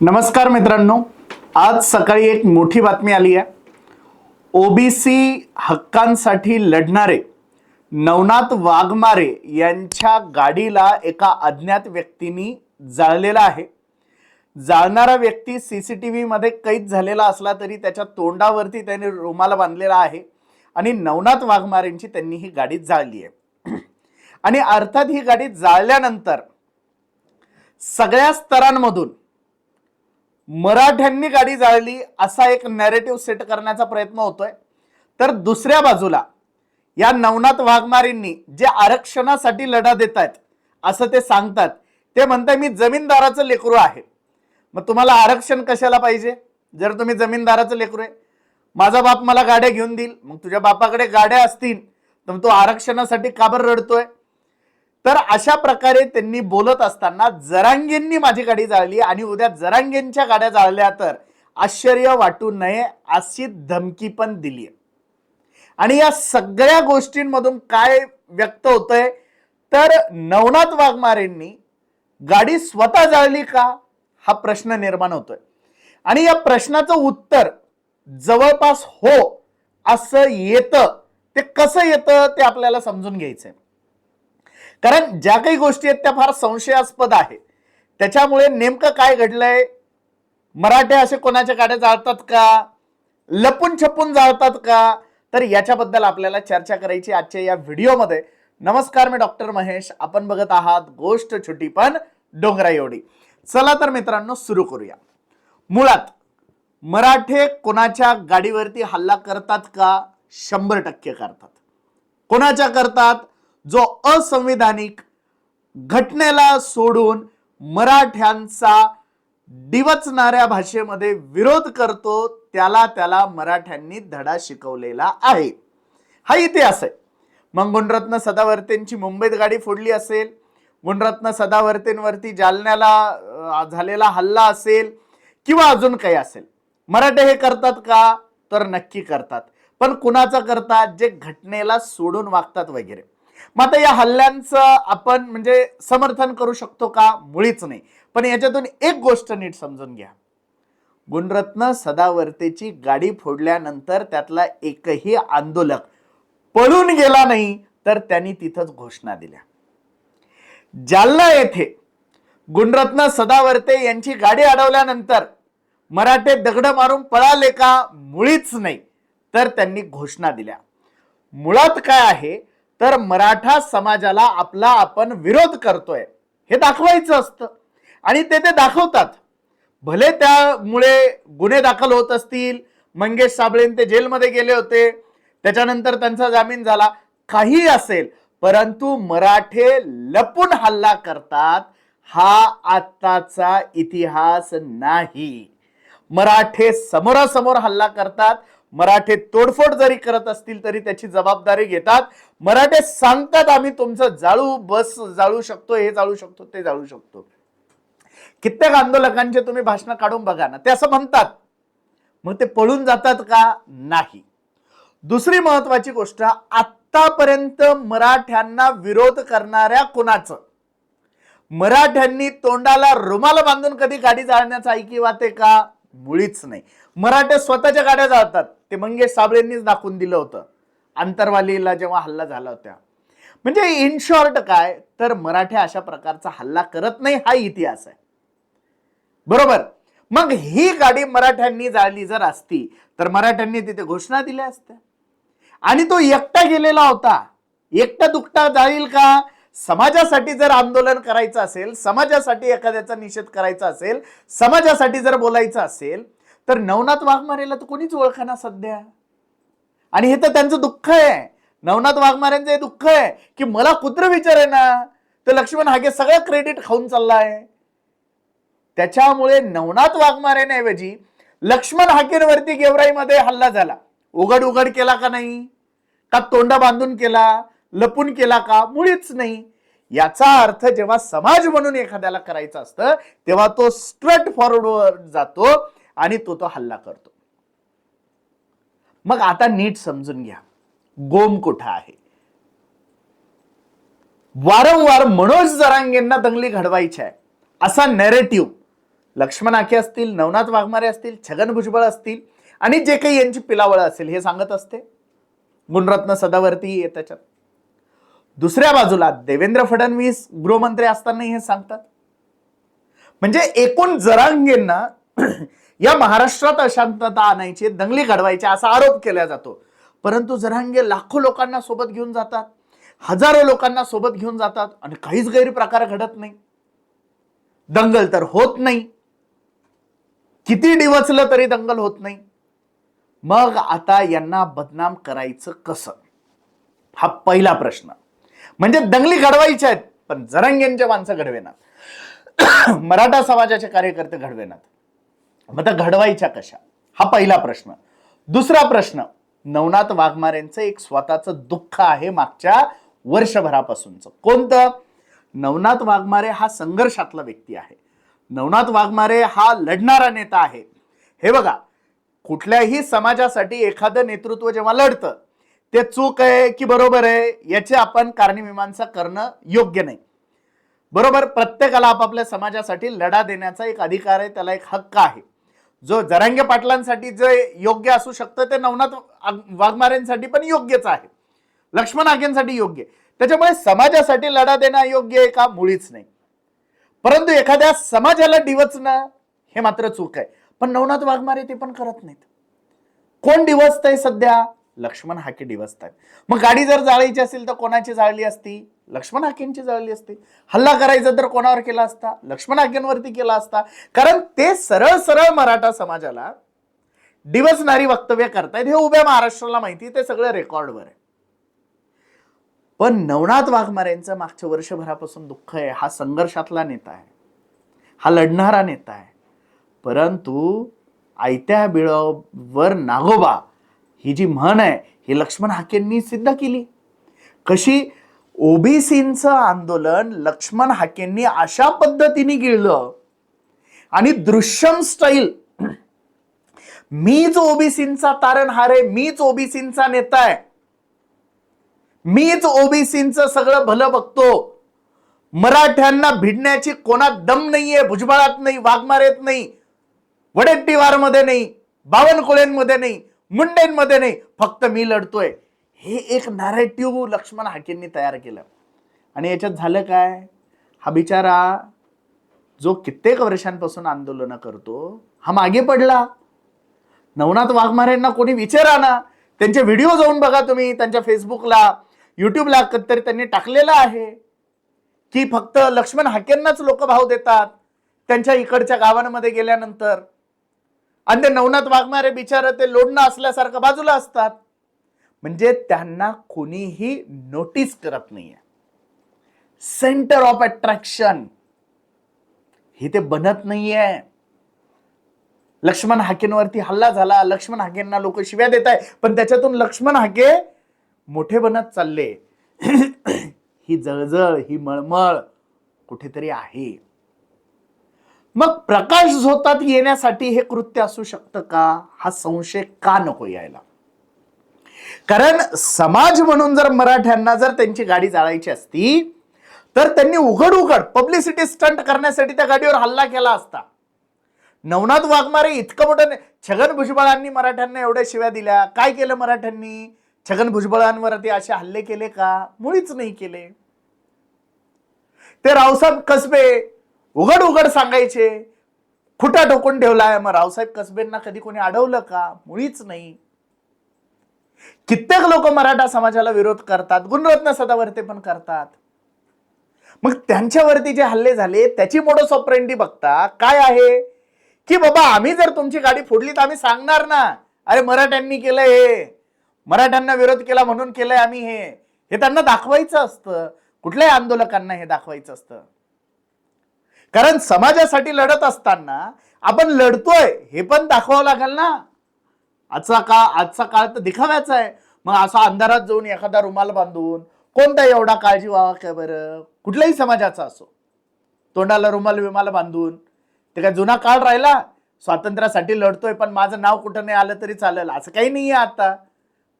नमस्कार मित्रांनो आज सकाळी एक मोठी बातमी आली आहे. ओबीसी हक्कांसाठी लढणारे नवनाथ वाघमारे यांच्या गाडीला एका अज्ञात व्यक्तीने जाळलेला आहे. जाळणारा व्यक्ती सी सी टी व्हीमध्ये कैद झालेला असला तरी त्याच्या तोंडावरती त्याने रुमाला बांधलेला आहे आणि नवनाथ वाघमारेंची त्यांनी ही गाडी जाळली आहे. आणि अर्थात ही गाडी जाळल्यानंतर सगळ्या स्तरांमधून मराठ्यांनी गाडी जाळली असा एक नॅरेटिव्ह सेट करण्याचा प्रयत्न होतोय. तर दुसऱ्या बाजूला या नवनाथ वाघमारींनी जे आरक्षणासाठी लढा देत आहेत असं ते सांगतात. ते म्हणताय मी जमीनदाराचं लेकरू आहे. मग तुम्हाला आरक्षण कशाला पाहिजे? जर तुम्ही जमीनदाराचं लेकरू आहे माझा बाप मला गाड्या घेऊन देईल मग तुझ्या बापाकडे गाड्या असतील तर तो आरक्षणासाठी का बरं रडतोय? तर अशा प्रकारे त्यांनी बोलत असताना जरांगेंनी माझी गाडी जाळली आणि उद्या जरांगेंच्या गाड्या जाळल्या तर आश्चर्य वाटू नये अशी धमकी पण दिली. आणि या सगळ्या गोष्टींमधून काय व्यक्त होतंय? तर नवनाथ वाघमारेंनी गाडी स्वतः जाळली का? हा प्रश्न निर्माण होतोय. आणि या प्रश्नाचं उत्तर जवळपास हो असं येतं. ते कसं येतं ते आपल्याला समजून घ्यायचंय. कारण ज्या काही गोष्टी आहेत त्या फार संशयास्पद आहे. त्याच्यामुळे नेमकं काय घडलंय? मराठे असे कोणाच्या गाड्या जाळतात का? लपून छपून जाळतात का? तर याच्याबद्दल आपल्याला चर्चा करायची आजच्या या व्हिडिओमध्ये. नमस्कार मी डॉक्टर महेश. आपण बघत आहात गोष्ट छोटी पण डोंगरा एवढी. चला तर मित्रांनो सुरू करूया. मुळात मराठे कोणाच्या गाडीवरती हल्ला करतात का? शंभर टक्के करतात. कोणाच्या करतात? जो असंविधानिक घटनेला सोडून मराठ्यांचा डिवचणाऱ्या भाषेमध्ये विरोध करतो त्याला त्याला मराठ्यांनी धडा शिकवलेला आहे. हा इतिहास आहे. मग गुणरत्न सदावर्तेंची मुंबईत गाडी फोडली असेल गुणरत्न सदावर्तेंवरती जालन्याला झालेला हल्ला असेल किंवा अजून काही असेल. मराठे हे करतात का? तर नक्की करतात. पण कुणाचं करतात? जे घटनेला सोडून वागतात वगैरे. मग आता या हल्ल्यांचं आपण म्हणजे समर्थन करू शकतो का? मुळीच नाही. पण याच्यातून एक गोष्ट नीट समजून घ्या. गुणरत्न सदावर्तेची गाडी फोडल्यानंतर त्यातला एकही आंदोलक पळून गेला नाही तर त्यांनी तिथंच घोषणा दिल्या. जालना येथे गुणरत्न सदावर्ते यांची गाडी अडवल्यानंतर मराठे दगड मारून पळाले का? मुळीच नाही तर त्यांनी घोषणा दिल्या. मुळात काय आहे? तर मराठा समाजाला आपला आपण विरोध करतोय. हे दाखवायचं असतं. आणि ते ते दाखवतात. भले त्यामुळे गुन्हे दाखल होत असतील मंगेश साबळेन ते जेलमध्ये गेले होते त्याच्यानंतर त्यांचा जामीन झाला काही असेल. परंतु मराठे लपून हल्ला करतात हा आत्ताचा इतिहास नाही. मराठे समोरासमोर हल्ला करतात मराठे तोडफोड जरी करत असतील तरी त्याची जबाबदारी घेतात. मराठे सांगतात आम्ही तुमचं जाळू बस जाळू शकतो हे जाळू शकतो ते जाळू शकतो. कित्येक आंदोलकांचे तुम्ही भाषण काढून बघा ना ते असं म्हणतात. मग ते पळून जातात का? नाही. दुसरी महत्वाची गोष्ट आतापर्यंत मराठ्यांना विरोध करणाऱ्या कुणाचं? मराठ्यांनी तोंडाला रुमाल बांधून कधी गाडी जाळण्याचं ऐकी वाते का? मुळीच नाही. मराठे स्वतःच्या गाड्या जातात ते मंगेश साबळेंनीच दाखवून दिलं होतं. आंतरवालीला जेव्हा हल्ला झाला होता. म्हणजे इन शॉर्ट काय? तर मराठे अशा प्रकारचा हल्ला करत नाही हा इतिहास आहे. बरोबर? मग ही गाडी मराठ्यांनी जाळली जर असती तर मराठ्यांनी तिथे घोषणा दिल्या असत्या. आणि तो एकटा गेलेला होता. एकटा दुकटा जाईल का? समाजासाठी जर आंदोलन करायचं असेल समाजासाठी एखाद्याचा निषेध करायचा असेल समाजासाठी जर बोलायचं असेल तर नवनाथ वाघमारेला तर कोणीच ओळखाना सध्या. आणि हे तर त्यांचं दुःख आहे. नवनाथ वाघमारेंचं हे दुःख आहे की मला कुत्र विचार आहे ना तर लक्ष्मण हागे सगळं क्रेडिट खाऊन चाललाय. त्याच्यामुळे नवनाथ वाघमारेंऐवजी लक्ष्मण हाकेंवरती गेवराईमध्ये हल्ला झाला. उघड उघड केला का नाही? का तोंडा बांधून केला? लपून केला का? मुळीच नाही. याचा अर्थ जेव्हा समाज म्हणून एखाद्याला करायचं असतं तेव्हा तो स्ट्रट फॉरवर्डवर जातो आणि तो तो हल्ला करतो. मग आता नीट समजून घ्या. गोम कुठं आहे? वारंवार मनोज जरांगेंना दंगली घडवायची आहे. असा नॅरेटिव्ह लक्ष्मण आखे असतील नवनाथ वाघमारे असतील छगन भुजबळ असतील आणि जे काही यांची पिलावळ असेल हे सांगत असते. गुणरत्न सदावरती त्याच्यात. दुसऱ्या बाजूला देवेंद्र फडणवीस गृहमंत्री असतानाही हे सांगतात. म्हणजे एकूण जरांगेंना या महाराष्ट्रात अशांतता आणायची दंगली घडवायची असा आरोप केला जातो. परंतु जरांगे लाखो लोकांना सोबत घेऊन जातात हजारो लोकांना सोबत घेऊन जातात आणि काहीच गैरप्रकार घडत नाही. दंगल तर होत नाही. किती डिवचलं तरी दंगल होत नाही. मग आता यांना बदनाम करायचं कसं? हा पहिला प्रश्न. म्हणजे दंगली घडवायच्या आहेत पण जरंग्यांच्या माणसं घडवेनात. मराठा समाजाचे कार्यकर्ते घडवेनात. मग त्या घडवायच्या कशा? हा पहिला प्रश्न. दुसरा प्रश्न नवनाथ वाघमारेंचं एक स्वतःचं दुःख आहे मागच्या वर्षभरापासूनचं. कोणतं? नवनाथ वाघमारे हा संघर्षातला व्यक्ती आहे. नवनाथ वाघमारे हा लढणारा नेता आहे. हे बघा कुठल्याही समाजासाठी एखादं नेतृत्व जेव्हा लढतं ते चूक आहे की बरोबर आहे याची आपण कारणीमीमांसा करणं योग्य नाही. बरोबर प्रत्येकाला आपापल्या समाजासाठी लढा देण्याचा एक अधिकार आहे त्याला एक हक्क आहे. जो जरांगे पाटलांसाठी जे योग्य असू शकतं ते नवनाथ वाघमारेंसाठी पण योग्यच आहे. लक्ष्मण आगेंसाठी योग्य. त्याच्यामुळे समाजासाठी लढा देणं योग्य आहे का? मुळीच नाही. परंतु एखाद्या समाजाला डिवचणं हे मात्र चूक आहे. पण नवनाथ वाघमारे ते पण करत नाहीत. कोण डिवचतंय सध्या? लक्ष्मण हाके डिवसतात मग गाडी जर जाळायची असेल तर कोणाची जाळली असती? लक्ष्मण हाकेंची जाळली असती. हल्ला करायचा तर कोणावर केला असता? लक्ष्मण हाकेंवरती केला असता. कारण ते सरळ सरळ मराठा समाजाला डिवचणारी वक्तव्य करतायत. हे उभ्या महाराष्ट्राला माहिती ते सगळं रेकॉर्डवर आहे. पण नवनाथ वाघमारेंचं मागच्या वर्षभरापासून दुःख आहे. हा संघर्षातला नेता आहे. हा लढणारा नेता आहे. परंतु आयत्या बिळावर नागोबा ही जी म्हण आहे ही लक्ष्मण हाकेंनी सिद्ध केली. कशी ओबीसींचं आंदोलन लक्ष्मण हाकेंनी अशा पद्धतीने गिळलं आणि दृश्यम स्टाईल. मीच ओबीसींचा तारणहार आहे मीच ओबीसींचा नेता आहे. मीच ओबीसींचं सगळं भलं बघतो. मराठ्यांना भिडण्याची कोणात दम नाहीये भुजबळात नाही वाघमारेत नाही वडेट्टीवारमध्ये नाही बावनकुळेंमध्ये नाही मुंडेंमध्ये नाही फक्त मी लढतोय. हे एक नॅरेटिव्ह लक्ष्मण हाकेंनी तयार केलं. आणि याच्यात झालं काय? हा बिचारा जो कित्येक वर्षांपासून आंदोलनं करतो हा मागे पडला. नवनाथ वाघमारेंना कोणी विचारा ना त्यांचे व्हिडिओ जाऊन बघा तुम्ही त्यांच्या फेसबुकला युट्यूबला तरी त्यांनी टाकलेलं आहे. की फक्त लक्ष्मण हाकेंनाच लोक भाव देतात त्यांच्या इकडच्या गावांमध्ये गेल्यानंतर. आणि ते नवनात वागणारे बिचार ते लोडणं असल्यासारखं बाजूला असतात. म्हणजे त्यांना कोणीही नोटीस करत नाहीये. सेंटर ऑफ अट्रॅक्शन हे ते बनत नाहीये. लक्ष्मण हाकेंवरती हल्ला झाला. लक्ष्मण हाकेंना लोक शिव्या देत आहे पण त्याच्यातून लक्ष्मण हाके मोठे बनत चालले. ही जळजळ ही मळमळ कुठेतरी आहे. मग प्रकाश झोतात येण्यासाठी हे कृत्य असू शकतं का? हा संशय का नको यायला? कारण समाज म्हणून जर मराठ्यांना जर त्यांची गाडी जाळायची असती तर त्यांनी उघड उघड पब्लिसिटी स्टंट करण्यासाठी त्या गाडीवर हल्ला केला असता. नवनाथ वाघमारे इतकं मोठं नाही. छगन भुजबळांनी मराठ्यांना एवढ्या शिव्या दिल्या. काय केलं मराठ्यांनी? छगन भुजबळांवरती असे हल्ले केले का? मुळीच नाही केले. ते रावसाहेब कसबे उघड उघड सांगायचे. खुटा ठोकून ठेवलाय. मग रावसाहेब कसबेंना कधी कोणी अडवलं का? मुळीच नाही. कित्येक लोक मराठा समाजाला विरोध करतात. गुणरत्न सदावर्ते पण करतात. मग त्यांच्यावरती जे हल्ले झाले त्याची मोडोस ऑपरेंडी बघता काय आहे? की बाबा आम्ही जर तुमची गाडी फोडली तर आम्ही सांगणार ना. अरे मराठ्यांनी केलं हे. मराठ्यांना विरोध केला म्हणून केलंय आम्ही हे. हे त्यांना दाखवायचं असतं. कुठल्याही आंदोलकांना हे दाखवायचं असतं. कारण समाजासाठी लढत असताना आपण लढतोय हे पण दाखवावं लागेल ना. आजचा का आजचा काळ तर दिखाव्याचा आहे. मग असा अंधारात जाऊन एखादा रुमाल बांधून कोणता एवढा काळजी व्हावा काय बरं? कुठल्याही समाजाचा असो. तोंडाला रुमाल विमाल बांधून. ते काय जुना काळ राहिला? स्वातंत्र्यासाठी लढतोय पण माझं नाव कुठं नाही आलं तरी चालेल. असं काही नाही आहे आता.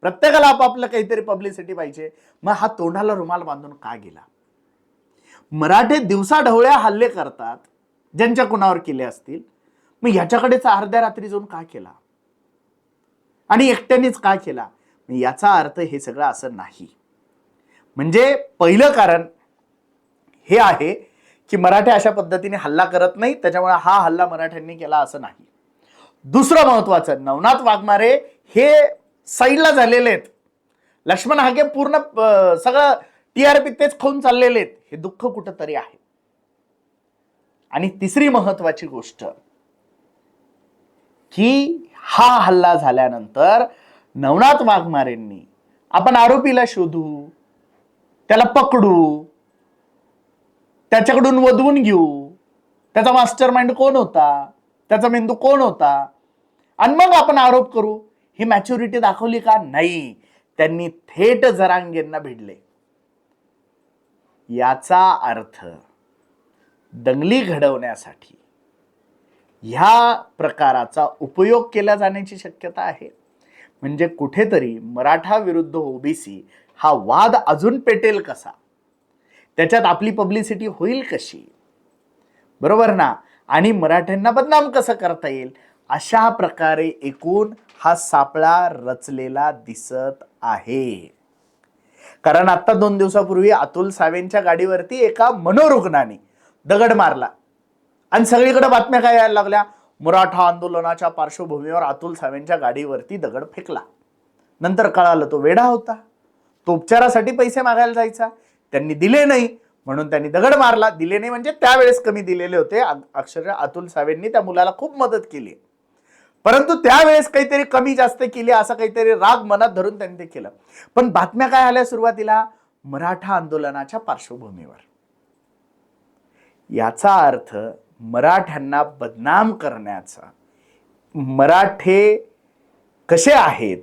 प्रत्येकाला आपापलं काहीतरी पब्लिसिटी पाहिजे. मग हा तोंडाला रुमाल बांधून का गेला? मराठे दिवसा ढवळ्या हल्ले करतात ज्यांच्या कुणावर केले असतील? मग ह्याच्याकडेच अर्ध्या रात्री जाऊन का केला? आणि एकट्यानेच का केला? याचा अर्थ हे सगळं असं नाही. म्हणजे पहिलं कारण हे आहे की मराठे अशा पद्धतीने हल्ला करत नाही त्याच्यामुळे हा हल्ला मराठ्यांनी केला असं नाही. दुसरं महत्वाचं नवनाथ वाघमारे हे साईडला झालेले आहेत. लक्ष्मण हागे पूर्ण सगळं टी आर पी तेच खाऊन चाललेले आहेत. हे दुःख कुठंतरी आहे. आणि तिसरी महत्वाची गोष्ट की हा हल्ला झाल्यानंतर नवनाथ वाघमारेंनी आपण आरोपीला शोधू त्याला पकडू त्याच्याकडून वधवून घेऊ त्याचा मास्टर माइंड कोण होता त्याचा मेंदू कोण होता आणि मग आपण आरोप करू ही मॅच्युरिटी दाखवली का? नाही. त्यांनी थेट जरांगेंना भिडले. याचा अर्थ दंगली घडवण्यासाठी ह्या प्रकाराचा उपयोग केला जाण्याची शक्यता आहे. म्हणजे कुठेतरी मराठा विरुद्ध ओबीसी हा वाद अजून पेटेल कसा? त्याच्यात आपली पब्लिसिटी होईल कशी? बरोबर ना? आणि मराठ्यांना बदनाम कसं करता येईल? अशा प्रकारे एकूण हा सापळा रचलेला दिसत आहे. कारण आता दोन दिवसापूर्वी अतुल सावेंच्या गाडीवरती एका मनोरुग्णाने दगड मारला. आणि सगळीकडे बातम्या काय यायला लागल्या? मराठा आंदोलनाच्या पार्श्वभूमीवर अतुल सावेंच्या गाडीवरती दगड फेकला. नंतर कळालं तो वेडा होता. तो उपचारासाठी पैसे मागायला जायचा. त्यांनी दिले नाही. म्हणून त्यांनी दगड मारला. दिले नाही म्हणजे त्यावेळेस कमी दिलेले होते. अक्षरशः अतुल सावेंनी त्या मुलाला खूप मदत केली. परंतु त्यावेळेस काहीतरी कमी जास्त केली असं काहीतरी राग मनात धरून त्यांनी ते केलं. पण बातम्या काय आल्या सुरुवातीला? मराठा आंदोलनाच्या पार्श्वभूमीवर. याचा अर्थ मराठ्यांना बदनाम करण्याचा मराठे कसे आहेत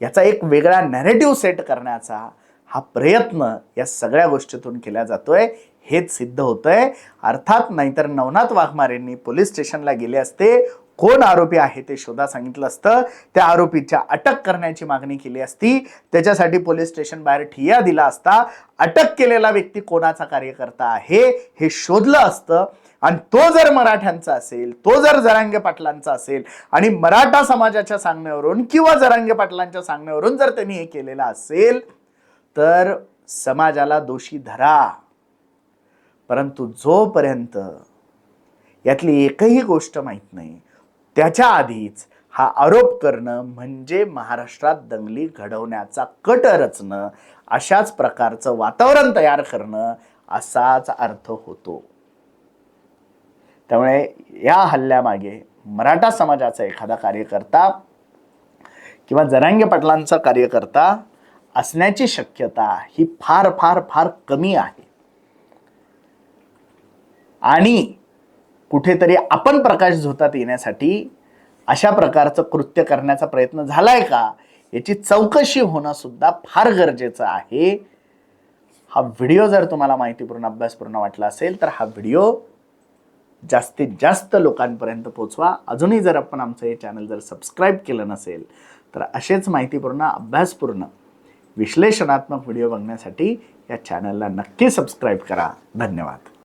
याचा एक वेगळा नॅरेटिव्ह सेट करण्याचा हा प्रयत्न या सगळ्या गोष्टीतून केला जातोय. हेच सिद्ध होतंय. अर्थात नाहीतर नवनाथ वाघमारेंनी पोलीस स्टेशनला गेले असते कोण आरोपी आहे ते शोधा सांगितलं असतं. त्या आरोपीच्या अटक करण्याची मागणी केली असती. त्याच्यासाठी पोलीस स्टेशन बाहेर ठिया दिला असता. अटक केलेला व्यक्ती कोणाचा कार्यकर्ता आहे हे शोधलं असतं. आणि तो जर मराठ्यांचा असेल तो जर जरांगे पाटलांचा असेल आणि मराठा समाजाच्या सांगण्यावरून किंवा जरांगे पाटलांच्या सांगण्यावरून जर त्यांनी हे केलेलं असेल तर समाजाला दोषी धरा. परंतु जोपर्यंत यातली एकही गोष्ट माहीत नाही त्याच्या आधीच हा आरोप करणं म्हणजे महाराष्ट्रात दंगली घडवण्याचा कट रचणं अशाच प्रकारचं वातावरण तयार करणं असाच अर्थ होतो. त्यामुळे या हल्ल्यामागे मराठा समाजाचा एखादा कार्यकर्ता किंवा जरांगे पाटलांचा कार्यकर्ता असण्याची शक्यता ही फार फार फार कमी आहे. आणि कुठेतरी आपण प्रकाश झोतात येण्यासाठी अशा प्रकारचं कृत्य करण्याचा प्रयत्न झालाय का? याची चौकशी होणं सुद्धा फार गरजेचं आहे. हा व्हिडिओ जर तुम्हाला माहितीपूर्ण अभ्यासपूर्ण वाटला असेल तर हा व्हिडिओ जास्तीत जास्त लोकांपर्यंत पोचवा. अजूनही जर आपण आमचं हे चॅनल जर सबस्क्राईब केलं नसेल तर असेच माहितीपूर्ण अभ्यासपूर्ण विश्लेषणात्मक व्हिडिओ बघण्यासाठी या चॅनलला नक्की सबस्क्राईब करा. धन्यवाद.